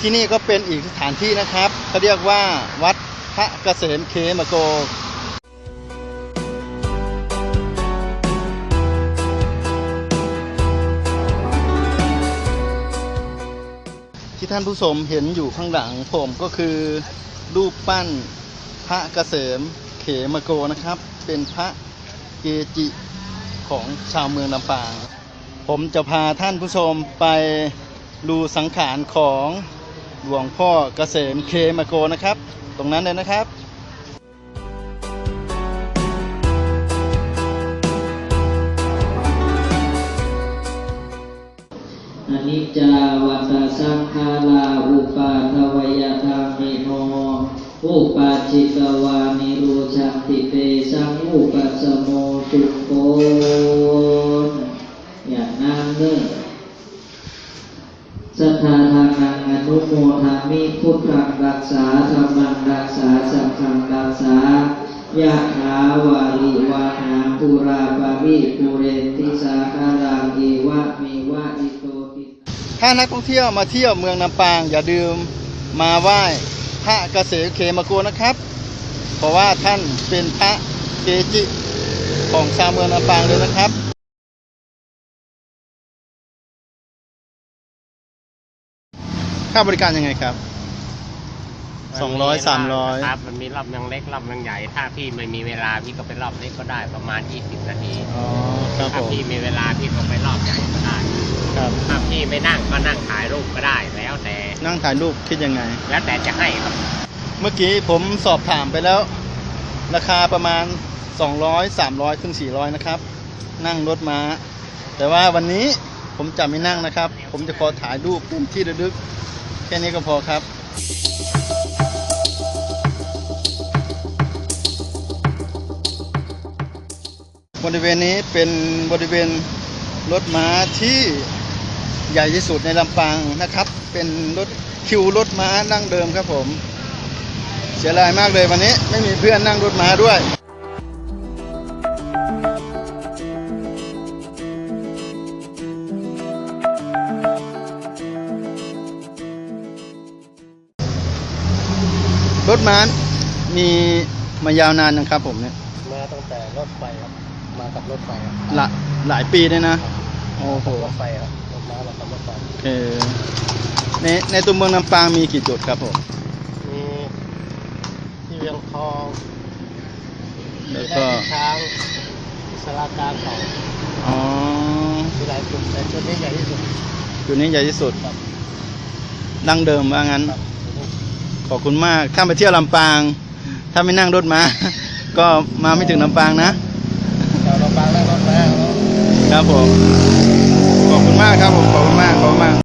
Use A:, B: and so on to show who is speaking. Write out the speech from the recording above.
A: ที่นี่ก็เป็นอีกสถานที่นะครับเขาเรียกว่าวัดพระเกษมเคมโกที่ท่านผู้ชมเห็นอยู่ข้างหลังผมก็คือรูปปั้นพระเกษมเขมโกนะครับ เป็นพระเกจิของชาวเมืองลำปาง ผมจะพาท่านผู้ชมไปดูสังขารของ หลวงพ่อเกษมเคมโกนะครับ ตรงนั้นเลยนะครับ
B: อนิจจาวัตสังขาราอุปาทวยธรรมิโนอุปาจิกวานิโรชันติเตสังอุปัสโมสุโกนอย่างนั้นเนอสัทธาน โมทามิพุทธังรักษาธรรมังรักษาสังฆังรักษายะถาวาลิวาหาปุราปาริปุเรนติสาคารังเอวะเมวะอิโตติ
A: ถ้านักท่องเที่ยวมาเที่ยวเมืองลำปาง อย่าลืมมาไหว้พระเกษมเคมโกนะครับ เพราะว่าท่านเป็นพระเกจิของชาวเมืองลำปางเลยนะครับ ค่าบริการยังไงครับ สองร้อยสามร้อย
C: ครับ มันมีรอบยังเล็กรอบยังใหญ่ ถ้าพี่ไม่มีเวลาพี่ก็ไปรอบเล็กก็ได้ประมาณ 20 นาที
A: อ๋อครับ
C: ถ้า
A: ผม
C: พี่มีเวลาพี่ก็ไปรอบใหญ่ก็ได้
A: ครับ
C: ถ้าพี่ไม่นั่งก็นั่งถ่ายรูปก็ได้แล้วแต่
A: นั่งถ่ายรูปคิดยังไง
C: แล้วแต่จะให้ครับ
A: เมื่อกี้ผมสอบถามไปแล้ว ราคาประมาณ 200 300ถึง400 นะครับ นั่งรถม้า แต่ว่าวันนี้ผมจะไม่นั่งนะครับ ผมจะขอถ่ายรูปเป็นที่ระลึก แค่นี้ก็พอครับบริเวณนี้เป็นบริเวณรถม้าที่ใหญ่ที่สุดในลำปางนะครับ เป็นรถคิวรถม้านั่งเดิมครับผม เสียดายมากเลยวันนี้ไม่มีเพื่อนนั่งรถม้าด้วย รถม้ามีมายาวนานนะครับผมเนี่ย
C: มาตั้งแต่รถไฟครับ มากับรถไฟครับ
A: หลาหลายปีเลยนะ โอ้โห
C: รถไฟครับรถม้ามากับรถไฟ
A: โอเค ในในตัวเมืองลำปางมีกี่จุดครับผม
C: มีที่เวียงทอง
A: แล้วก็
C: มีช้างสลาการสอง
A: อ๋อ
C: มีหลายจุดแต่จุดนี้ใหญ่ที่สุด
A: จุดนี้ใหญ่ที่สุด
C: ครับ
A: ดั้งเดิมว่างั้น
C: ครับจุดนี้
A: ขอบคุณมาก ถ้าไปเที่ยวลำปาง ถ้าไม่นั่งรถมา ก็มาไม่ถึงลำปางนะ
C: แถวลำปางและรถแรก
A: ครับผม ขอบคุณมากครับผม ขอบคุณมาก ขอบคุณมาก